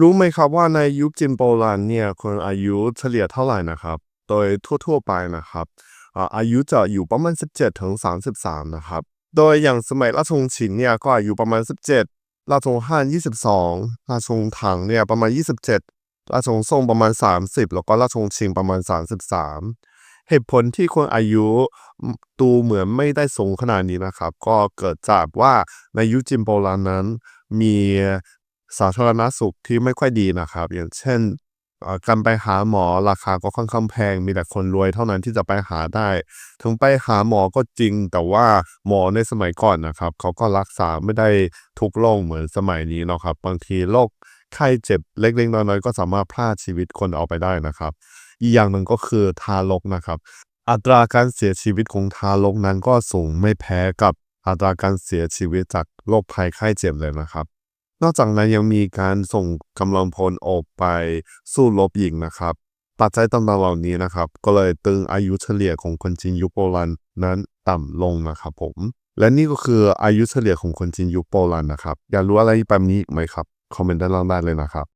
รู้ไหมครับว่าในยุคจีนโบราณเนี่ยคนอายุเฉลี่ยเท่าไหร่นะครับ โดยทั่วๆไปนะครับอาอายุจะอยู่ประมาณ 17ถึง33 นะครับ โดยอย่างสมัยราชวงศ์ฉินเนี่ยก็อายุประมาณ 17 ราชวงศ์ฮั่น22 ราชวงศ์ถังเนี่ยประมาณ 27 ราชวงศ์ซ่งประมาณ 30 แล้วก็ราชวงศ์ชิงประมาณ 33 เหตุผลที่คนอายุดูเหมือนไม่ได้สูงขนาดนี้นะครับ ก็เกิดจากว่าในยุคจีนโบราณนั้นมี สาธารณสุขที่ไม่ค่อยดีนะครับ อย่างเช่นการไปหาหมอราคาก็ค่อนข้างแพง มีแต่คนรวยเท่านั้นที่จะไปหาได้ ถึงไปหาหมอก็จริง แต่ว่าหมอในสมัยก่อนนะครับ เขาก็รักษาไม่ได้ทุกโรคเหมือนสมัยนี้เนาะครับ บางทีโรคไข้เจ็บเล็กๆน้อยๆก็สามารถพรากชีวิตคนเอาไปได้นะครับ อีกอย่างหนึ่งก็คือทารกนะครับ อัตราการเสียชีวิตของทารกนั้นก็สูงไม่แพ้กับอัตราการเสียชีวิตจากโรคภัยไข้เจ็บเลยนะครับ นอกจากนั้นยังมีการส่งกำลังพลออกไปสู้รบยิงนะครับ ปัจจัยต่างๆเหล่านี้นะครับ ก็เลยตึงอายุเฉลี่ยของคนจีนยุคโบราณนั้นต่ำลงนะครับผม และนี่ก็คืออายุเฉลี่ยของคนจีนยุคโบราณนะครับ อยากรู้อะไรแบบนี้อีกไหมครับ คอมเมนต์ด้านล่างได้เลยนะครับ